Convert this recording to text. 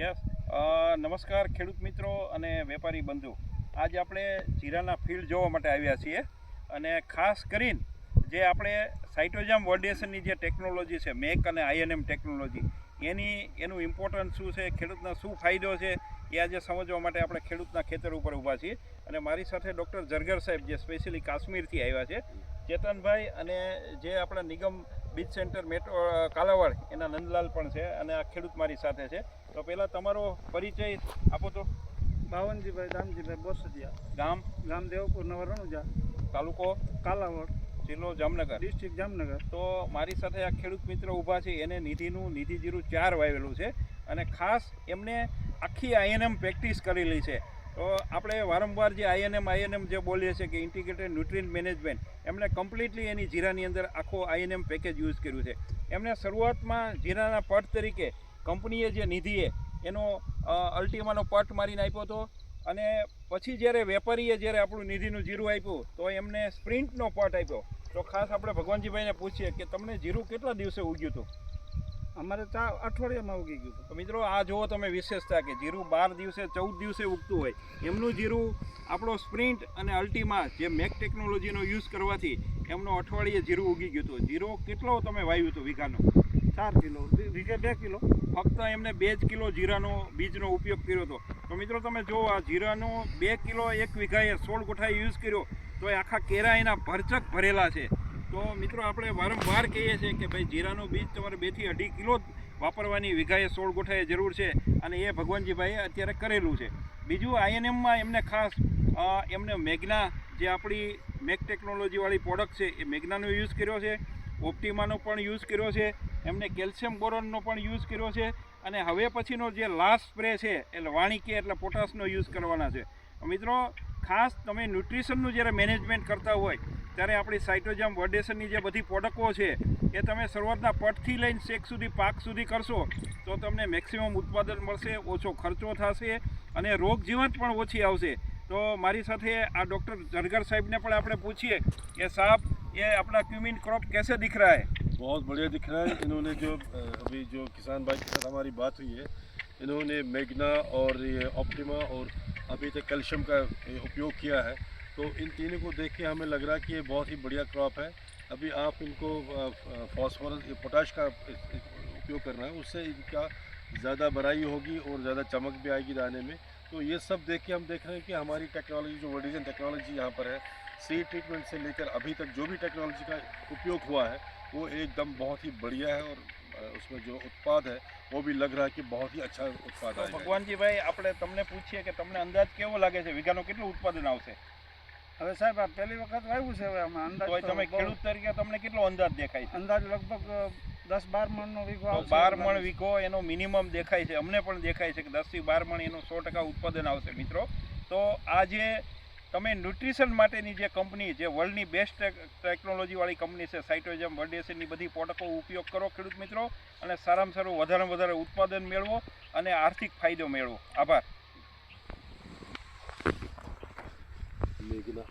Yes નમસ્કાર ખેડૂત મિત્રો અને વેપારી બંધુ. આજે આપણે જીરાના ફિલ્ડ જોવા માટે આવ્યા છીએ અને ખાસ કરીને જે આપણે સાઇટોજામ વર્ડેશનની જે ટેકનોલોજી છે, મેક અને આઈએનએમ ટેકનોલોજી, એની, એનું ઇમ્પોર્ટન્સ શું છે, ખેડૂતના શું ફાયદો છે, એ આજે સમજવા માટે આપણે ખેડૂતના ખેતર ઉપર ઊભા છીએ. અને મારી સાથે ડૉક્ટર જરગર સાહેબ, જે સ્પેશિયલી કાશ્મીરથી આવ્યા છે, ચેતનભાઈ અને જે આપણા નિગમ બીજ સેન્ટર મેટ્રો કાલાવાડ એના નંદલાલ પણ છે અને આ ખેડૂત મારી સાથે છે. તો પહેલાં તમારો પરિચય આપો તો. બાવનજીભાઈ દામજીભાઈ બોસદિયા. ગામ? ગામ દેવપુર નવા રણુજા. તાલુકો? કાલાવડ. જિલ્લો જામનગર. ડિસ્ટ્રિક્ટ જામનગર. તો મારી સાથે આ ખેડૂત મિત્ર ઊભા છે એને નિધિનું નિધિ જીરું ચાર વાવેલું છે અને ખાસ એમને આખી આઈએનએમ પ્રેક્ટિસ કરેલી છે. તો આપણે વારંવાર જે આઈએનએમ આઈએનએમ જે બોલીએ છીએ કે ઇન્ટિગ્રેટેડ ન્યુટ્રિયન્ટ મેનેજમેન્ટ એમણે કમ્પ્લીટલી એની જીરાની અંદર આખો આઈએનએમ પેકેજ યુઝ કર્યું છે. એમણે શરૂઆતમાં જીરાના પટ તરીકે કંપનીએ જે નિધિએ એનો અલ્ટિમાનો પટ મારીને આપ્યો હતો અને પછી જ્યારે વેપારીએ જ્યારે આપણું નિધિનું જીરું આપ્યું, તો એમને સ્પ્રિન્ટનો પટ આપ્યો. તો ખાસ આપણે ભગવાનજીભાઈને પૂછીએ કે તમને જીરું કેટલા દિવસે ઉગ્યું હતું? અમારે ચા અઠવાડિયામાં ઉગી ગયું તો મિત્રો આ જુઓ તમે વિશેષતા કે જીરું બાર દિવસે ચૌદ દિવસે ઉગતું હોય. એમનું જીરું આપણો સ્પ્રિન્ટ અને અલ્ટીમા જે મેક ટેકનોલોજીનો યુઝ કરવાથી એમનો અઠવાડિયે જીરું ઉગી ગયું હતું. જીરો કેટલો તમે વાવ્યું હતું વીઘાનો? ચાર કિલો. વીઘે બે કિલો. ફક્ત એમને બે જ કિલો જીરાનો બીજનો ઉપયોગ કર્યો હતો. તો મિત્રો તમે જુઓ આ જીરાનો બે કિલો એક વીઘાએ સોળ ગોઠાએ યુઝ કર્યો તો એ આખા કેરા એના ભરચક ભરેલા છે. તો મિત્રો આપણે વારંવાર કહીએ છીએ કે ભાઈ જીરાનું બીજ તમારે બેથી અઢી કિલો વાપરવાની વિઘાએ સોળ ગોઠાએ જરૂર છે અને એ ભગવાનજીભાઈએ અત્યારે કરેલું છે. બીજું આઈએનએમમાં એમને ખાસ એમને મેઘના જે આપણી મેક ટેકનોલોજીવાળી પ્રોડક્ટ છે એ મેઘનાનો યુઝ કર્યો છે, ઓપ્ટિમાનો પણ યુઝ કર્યો છે, એમને કેલ્શિયમ બોરોનનો પણ યુઝ કર્યો છે અને હવે પછીનો જે લાસ્ટ સ્પ્રે છે એટલે વાણિકે એટલે પોટાશનો યુઝ કરવાના છે. મિત્રો, ખાસ તમે ન્યુટ્રિશનનું જ્યારે મેનેજમેન્ટ કરતા હોય ત્યારે આપણી સાઇટોજામ વર્ડેશનની જે બધી પ્રોડક્ટો છે એ તમે શરૂઆતના પટથી લઈને શેક સુધી પાક સુધી કરશો તો તમને મેક્સિમમ ઉત્પાદન મળશે ઓછો ખર્ચો થશે અને રોગ જીવત પણ ઓછી આવશે તો મારી સાથે આ ડૉક્ટર જરગર સાહેબને પણ આપણે પૂછીએ કે સાહેબ ये अपना क्यूमिन क्रॉप कैसे दिख रहा है बहुत बढ़िया दिख रहा है इन्होंने जो अ, अभी जो किसान भाई के साथ हमारी बात हुई है इन्होंने मेगना और ये ऑप्टिमा और अभी तक कैल्शियम का ये उपयोग किया है तो इन तीनों को देख के हमें लग रहा है कि ये बहुत ही बढ़िया क्रॉप है अभी आप इनको फॉस्फोरस पोटाश का इस- इस उपयोग करना है उससे इनका ज़्यादा बराई होगी और ज़्यादा चमक भी आएगी दाने में तो ये सब देख के हम देख रहे हैं कि हमारी टेक्नोलॉजी जो वर्डिजन टेक्नोलॉजी यहाँ पर है सीड ट्रीटमेंट से लेकर अभी तक जो भी टेक्नोलॉजी का उपयोग हुआ है वो एकदम बहुत ही बढ़िया है और अ, उसमें जो उत्पाद है वो भी लग रहा है कि बहुत ही अच्छा उत्पाद તો आएगा ભગવાનજીભાઈ આપણે તમને પૂછીએ કે તમને અંદાજ કેવો લાગે છે વીઘાનું કેટલું ઉત્પાદન આવશે હવે સાહેબ આ પહેલી વખત વાવ્યું છે હવે આમાં અંદાજ તમે ખેડૂત તરીકે તમને કેટલો અંદાજ દેખાય છે? અંદાજ લગભગ દસ બાર મણનો વીઘો આવશે બાર મણ વીઘો એનો મિનિમમ દેખાય છે. અમને પણ દેખાય છે કે દસથી બાર મણ એનું સો ટકા ઉત્પાદન આવશે મિત્રો. તો આ જે તમે ન્યુટ્રિશન માટેની જે કંપની જે વર્લ્ડની બેસ્ટ ટેકનોલોજીવાળી કંપની છે સાઇટોજમ વર્ડેશનની બધી પ્રોડક્ટો ઉપયોગ કરો ખેડૂત મિત્રો અને સારામાં સારું વધારે વધારે ઉત્પાદન મેળવો અને આર્થિક ફાયદો મેળવો. આભાર. sevgiler.